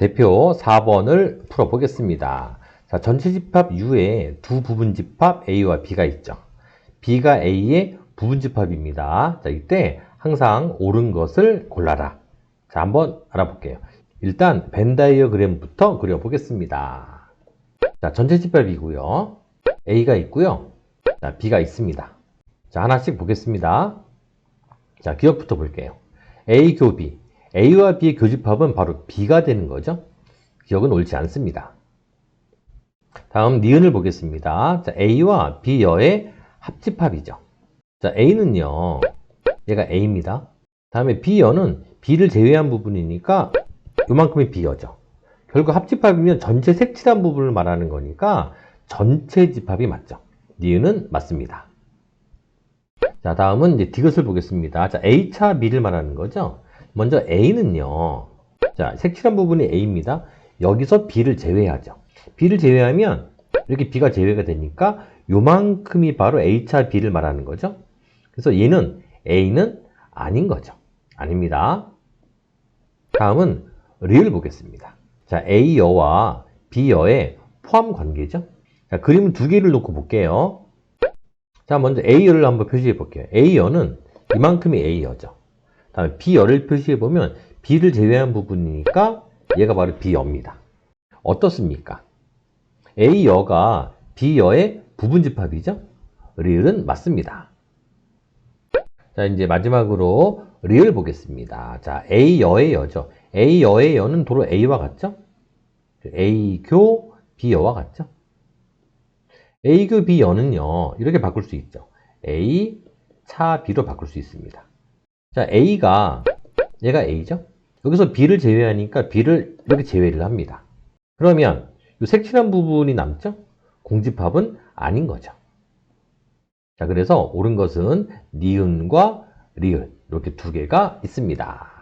대표 4번을 풀어보겠습니다. 자, 전체 집합 U에 두 부분 집합 A와 B가 있죠. B가 A의 부분 집합입니다. 자, 이때 항상 옳은 것을 골라라. 자, 한번 알아볼게요. 일단 벤 다이어그램부터 그려보겠습니다. 자, 전체 집합이고요. A가 있고요. 자, B가 있습니다. 자, 하나씩 보겠습니다. 자, 기억부터 볼게요. A 교 B. A와 B의 교집합은 바로 B가 되는 거죠. 기억은 옳지 않습니다. 다음 니은을 보겠습니다. 자, A와 B여의 합집합이죠. 자, A는요. 얘가 A입니다. 다음에 B여는 B를 제외한 부분이니까 요만큼이 B여죠. 결국 합집합이면 전체 색칠한 부분을 말하는 거니까 전체 집합이 맞죠. 니은은 맞습니다. 자, 다음은 이제 디귿을 보겠습니다. 자, A차 B를 말하는 거죠. 먼저 A는요. 자, 색칠한 부분이 A입니다. 여기서 B를 제외하죠. B를 제외하면 이렇게 B가 제외가 되니까 요만큼이 바로 A차 B를 말하는 거죠. 그래서 얘는 A는 아닌 거죠. 아닙니다. 다음은 리을 보겠습니다. 자, A여와 B여의 포함 관계죠. 자, 그림을 두 개를 놓고 볼게요. 자, 먼저 A여를 한번 표시해 볼게요. A여는 이만큼이 A여죠. 다음에 B여를 표시해 보면 B를 제외한 부분이니까 얘가 바로 B여입니다. 어떻습니까? A여가 B여의 부분 집합이죠? 리을은 맞습니다. 자, 이제 마지막으로 리을 보겠습니다. 자, A여의 여죠. A여의 여는 도로 A와 같죠? A교 B여와 같죠? A교 B여는요, 이렇게 바꿀 수 있죠. A 차 B로 바꿀 수 있습니다. 자, A가, 얘가 A죠? 여기서 B를 제외하니까 B를 이렇게 제외를 합니다. 그러면 이 색칠한 부분이 남죠? 공집합은 아닌 거죠. 자, 그래서 옳은 것은 니은과 리을 이렇게 두 개가 있습니다.